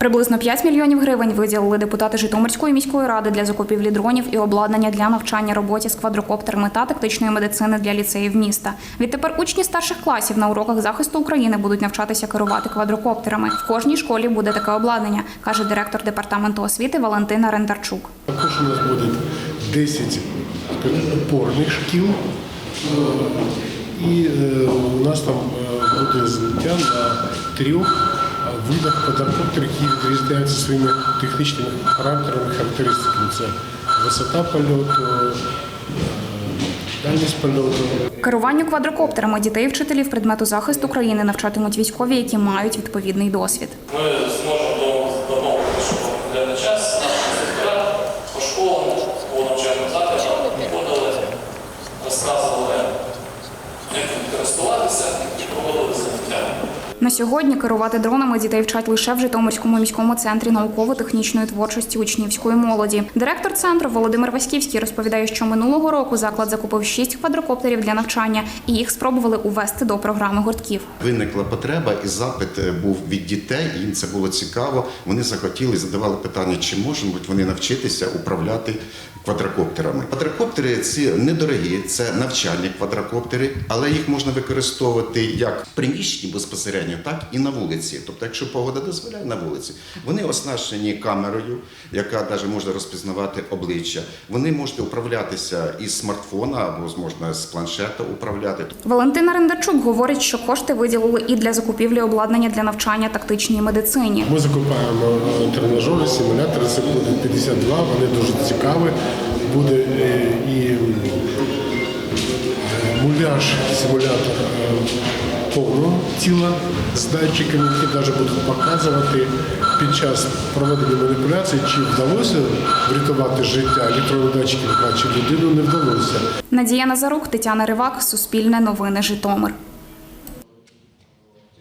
Приблизно 5 мільйонів гривень виділили депутати Житомирської міської ради для закупівлі дронів і обладнання для навчання роботі з квадрокоптерами та тактичної медицини для ліцеїв міста. Відтепер учні старших класів на уроках захисту України будуть навчатися керувати квадрокоптерами. В кожній школі буде таке обладнання, каже директор департаменту освіти Валентина Рендарчук. Також у нас буде 10 опорних шкіл. Е, І е, у нас там е, буде злиття на трьох видах квадрокоптерів, які відрізняються своїми технічними характерами, характеристиками. Це висота польоту, дальність польоту. Керуванню квадрокоптерами дітей вчителів предмету захисту країни навчатимуть військові, які мають відповідний досвід. Ми На сьогодні керувати дронами дітей вчать лише в Житомирському міському центрі науково-технічної творчості учнівської молоді. Директор центру Володимир Васьківський розповідає, що минулого року заклад закупив шість квадрокоптерів для навчання, і їх спробували увести до програми гуртків. Виникла потреба, і запит е, був від дітей. Їм це було цікаво. Вони захотіли, задавали питання, чи можуть вони навчитися управляти квадрокоптерами. Квадрокоптери ці недорогі, це навчальні квадрокоптери, але їх можна використовувати як в приміщенні безпосередньо, так і на вулиці. Тобто, якщо погода дозволяє на вулиці, вони оснащені камерою, яка навіть може розпізнавати обличчя. Вони можуть управлятися із смартфона або можна з планшета управляти. Валентина Рендарчук говорить, що кошти виділили і для закупівлі обладнання для навчання тактичній медицині. Ми закупаємо тренажери, симулятори, це буде 52, вони дуже цікаві. Буде е, і е, муляж, симулятор е, повного тіла з датчиками, які навіть будуть показувати під час проведення маніпуляцій, чи вдалося врятувати життя електронних чи людину не вдалося. Надія Назарук, Тетяна Ривак, Суспільне новини Житомир.